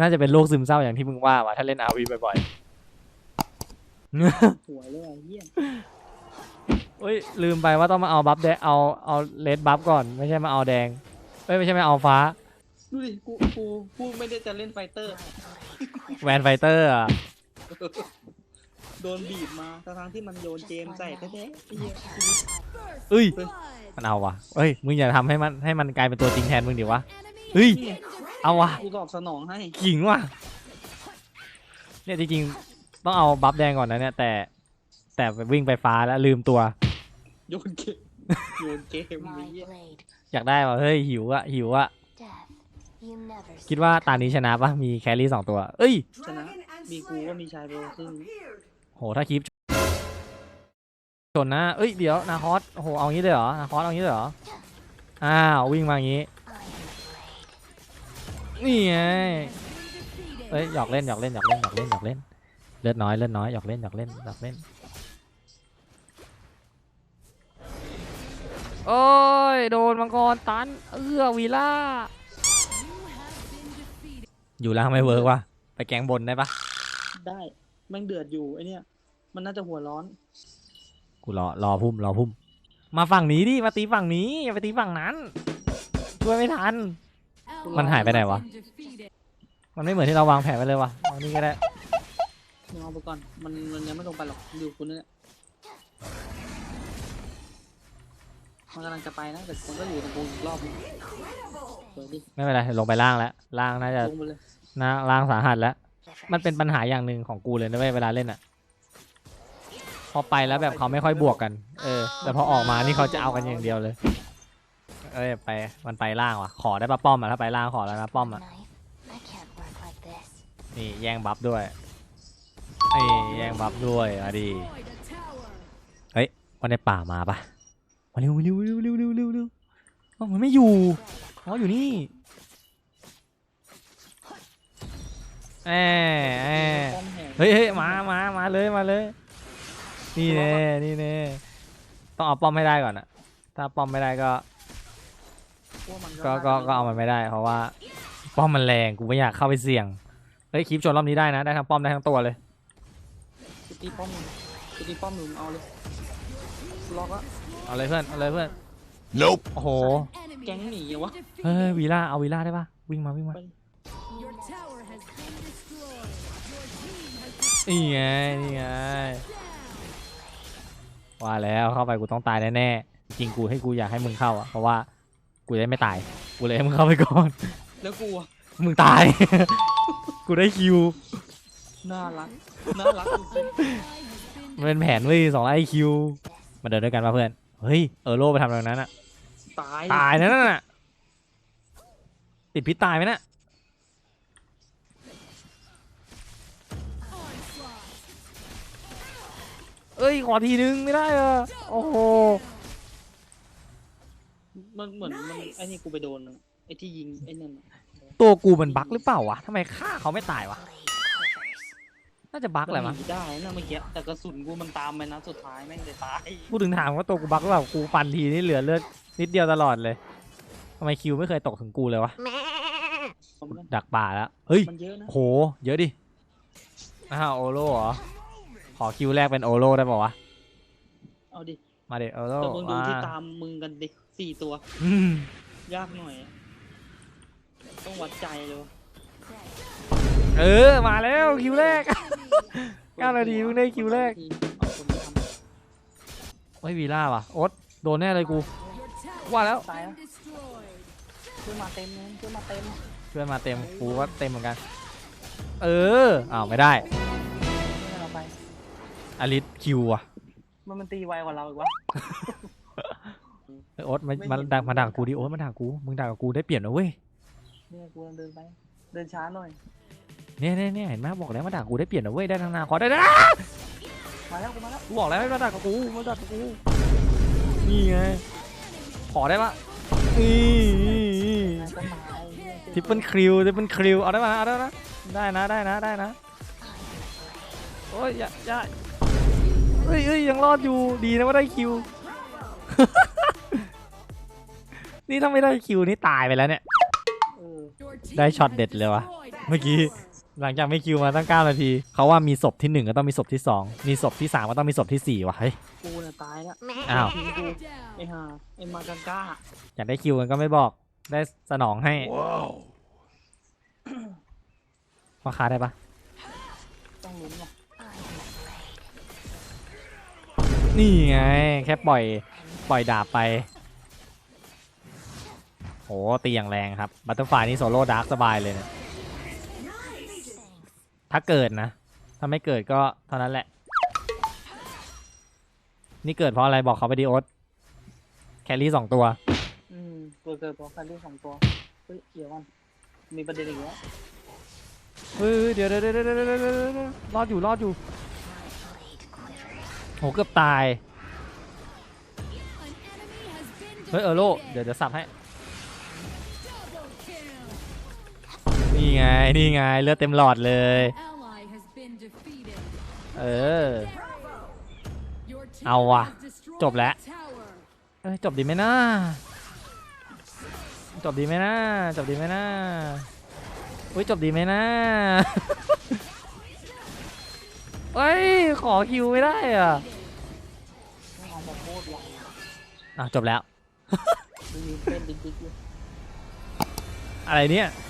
น่าจะเป็นโรคซึมเศร้าอย่างที่มึงว่าว่ะถ้าเล่นอาวีบ่อยหัวเลยไอ้เหี้ยๆเอ้ยลืมไปว่าต้องมาเอาบัฟแดงเอาเอาเลดบัฟก่อนไม่ใช่มาเอาแดงเอ้ยไม่ใช่มาเอาฟ้าดูดิกูกูกูไม่ได้จะเล่นไฟเตอร์ แวนไฟเตอร์อะโดนบีบมาทั้งๆที่มันโยนเจมใส่แท้ๆไอ้เหี้ยชีวิตเอ้ยมันเอาว่ะเอ้ยมึงอย่าทำให้มันให้มันกลายเป็นตัวจริงแทนมึงดิวะเฮ้ยนี่ เอาว่ะกูตอบสนองให้ขิงว่ะเนี่ยจริงๆต้องเอาบัฟแดงก่อนนะเนี่ยแต่แต่วิ่งไปฟ้าแล้วลืมตัว โยนเกมโยนเกมไอ้ My เหี้ย blade, อยากได้ว่ะเฮ้ยหิวอะหิวอะ death. You never คิดว่าตานี้ชนะปะมีแครี่สองตัว เอ้ยชนะมีกูก็มีชายโบซึ่งโหถ้าคลิปชนนะเอ้ยเดี๋ยวนาคอสโอ้โหเอางี้เลยเหรอนาคอสเอางี้เลยเหรออ้าววิ่งมาอย่างงี้ Iron blade. นี่ไงเอ้ยหยอกเล่นหยอกเล่นหยอกเล่นหยอกเล่นหยอกเล่นเลือดน้อยเลือดน้อยหยอกเล่นหยอกเล่นหยอกเล่น โอ้ยโดนมังกรตันเอื้อวีล่าอยู่ล่างไม่เวิร์กว่ะไปแกงบนได้ปะได้ แม่งเดือดอยู่ไอเนี้ยมันน่าจะหัวร้อน กูรอรอพุ่มรอพุ่ม มาฝั่งนี้ดิมาตีฝั่งนี้อย่าไปตีฝั่งนั้นช่วยไม่ทัน มันหายไปไหนวะ มันไม่เหมือนที่เราวางแผนไว้เลยวะเอานี่ก็ได้มึงเอาไปก่อน มันมันยังไม่ลงไปหรอกดูคุณนี่แหละมันกำลังจะไปนะ แต่มันก็อยู่ตรงกูอีกรอบนึงเปิดดิไม่เป็นไรลงไปล่างแล้วล่างน่าจะลงไปเลยน่าล่างสาหัสแล้ว Rivers. มันเป็นปัญหาอย่างหนึ่งของกูเลยนะเว้ยเวลาเล่นอะ พอไปแล้วแบบเขาไม่ค่อยบวกกัน เออ แต่พอออกมานี่เขาจะเอากันอย่างเดียวเลย เอ้ยไปมันไปล่างว่ะ ขอได้ปะป้อมอะถ้าไปล่างขอแล้วนะป้อมอะ Knife. I can't work like this. นี่แย่งบัฟด้วยนี่แย่งบัฟด้วยมาดีเฮ้ยวันในป่ามาปะมาเร็วมาเร็วเร็วเร็วเร็วเร็วเร็วเอ้ามันไม่อยู่อ๋ออยู่นี่แอแอป้อมแหงเฮ้ยเฮ้ยมามามาเลยมาเลย นี่แน่นี่แน่ต้องเอาป้อมให้ได้ก่อนอะถ้าป้อมไม่ได้ก็ พวมันก็ก็ก็เอามันไม่ได้ เพราะว่า ป้อมมันแรงกูไม่อยากเข้าไปเสี่ยงเฮ้ยคลิปชนรอบนี้ได้นะได้ทั้งป้อมได้ทั้งตัวเลยกูตีป้อมมึงกูตีป้อมมึงเอาเลยล็อกอะเอาเลยเพื่อนเอาเลยเพื่อน Nope. โอ้โหแก๊งหนีอะวะเฮ้ยวีล่าเอาวีล่าได้ปะวิ่งมาวิ่งมาไป Your tower has been destroyed. Your team has นี่ไงนี่ไงว่าแล้วเข้าไปกูต้องตายแน่ๆจริงๆกูให้กูอยากให้มึงเข้าอะเพราะว่า กูจะได้ไม่ตาย กูเลยให้มึงเข้าไปก่อน แล้วกูอะมึงตาย กูได้คิว น่ารัก น่ารักสุดมันเป็นแผนเว้ยสองไอคิวมาเดินด้วยกันมาเพื่อน เฮ้ย เออโลไปทำอะไรตรงนั้นอะๆตายตายนะนั่นน่ะ ติดพิษตายไหมน่ะ เอ้ย ขอทีนึงไม่ได้เหรอโอ้โห มันเหมือนมันไอ้นี่กูไปโดนไอ้ที่ยิงไอ้นั่นอะตัวกูมันบั๊กหรือเปล่าวะทำไมฆ่าเขาไม่ตายวะ Blade quivers. น่าจะบั๊กแหละมั้งหนีได้นะเมื่อกี้แต่กระสุนกูมันตามไปนะสุดท้ายแม่งเลยตายพูดถึงถามว่าตัวกูบั๊กหรือเปล่ากูฟันทีนี่เหลือเลือดนิดเดียวตลอดเลยทำไมคิวไม่เคยตกถึงกูเลยวะผมกันดักป่าแล้วเฮ้ยมันเยอะนะโห เยอะดิ อ้าวโอโลเหรอ ขอคิวแรกเป็นโอโลได้ป่าวะ เอาดิมาเด็โอโลแต่มึงดูที่มาตามมึงกันดิ สี่ตัว อืมยากหน่อยอะต้องวัดใจเลยวะเออ มาแล้วคิวแรก เก้านาทีเพิ่งได้คิวแรก เอาคนมาทไม่วีล่าว่ะโอ๊ตโดนแน่เลยกู Your tower ว่าแล้วำตายแล้ว destroyed. เพื่อนมาเต็มเลยเพื่อนมาเต็มเพื่อนมาเต็มกูก็เต็มเหมือนกัน เอออ้าวไม่ได้เพื่อนเราไปอลิสคิวอะมันมันตีไวกว่าเราอีกวะเฮ้ย โอ๊ตมาไม่มาเห็นดักมาดักกูดิโอ๊ตมาดักกูมึงดักกับกูได้เปรียบนะเว้ยเนี่ยกูกำลังเดินไป เดินช้าหน่อย เนี่ยเนี่ยเนี่ยเห็นไหมบอกแล้วมาดักกูได้เปรียบนะเว้ยได้ทางหนาขอได้นะมาแล้วกูมาแล้วกูบอกแล้วให้มาดักกับกูมาดักกับกูนี่ไงขอได้ปะนี่นี่นี่นายก็มาไอ้เนี่ยทริปเปิลคริวทริปเปิลคริวเอาได้ปะเอาได้นะได้นะได้นะได้นะโอ้ยอย่าอย่าเอ้ยเอ้ยยังรอดอยู่ดีนะว่าได้คิว นี่ถ้าไม่ได้คิวนี่ตายไปแล้วเนี่ยเออ Your team ได้ช็อต has เด็ดเลยวะ destroyed เมื่อกี้หลังจากไม่คิวมาตั้ง9นาทีเขาว่ามีศพที่หนึ่งก็ต้องมีศพที่สองมีศพที่สามก็ต้องมีศพที่สี่ว่ะเฮ้ยกูน่ะตายแล้วอ้าวทีมกู Down. ไอ้ห่าไอ้มากังก้าอยากได้คิวกันก็ไม่บอกได้สนองให้พอค้าได้ปะต้องลุ้นว่ะนี่ไงแค่ปล่อยปล่อยดาบไป โหตีอย่างแรงครับบัตเตอร์ไฟนี่โซโล่ดาร์กสบายเลยเนี่ยถ้าเกิดนะ ถ้าไม่เกิดก็เท่านั้นแหละ นี่เกิดเพราะอะไรบอกเขาไปดีโอ๊ตแครี่สองตัว อืมตัวเกิดเพราะคันที่สองตัวเฮ้ยเดี๋ยวก่อนมีประเด็นอีกแล้วเฮ้ยเดี๋ยวเดี๋ยวเดี๋ยวเดี๋ยวเดี๋ยวเดี๋ยวเดี๋ยวรอดอยู่รอดอยู่โหเกือบตาย An enemy has been เฮ้ยเออโล defeated. เดี๋ยวจะสับให้ นี่ไง นี่ไง เลือดเต็มหลอดเลย Ally has been defeated. เออ Your team เอาว่ะ has destroyed จบแล้ว a tower. เอ้ยจบดีไหมนะจบดีไหมนะจบดีไหมนะอุ้ยจบดีไหมนะเอ้ยขอคิวไม่ได้อะไม่เอาแบบโคตรใหญ่อะจบแล้วดูยืนเต้นดิ๊กๆอยู่อะไรเนี่ย An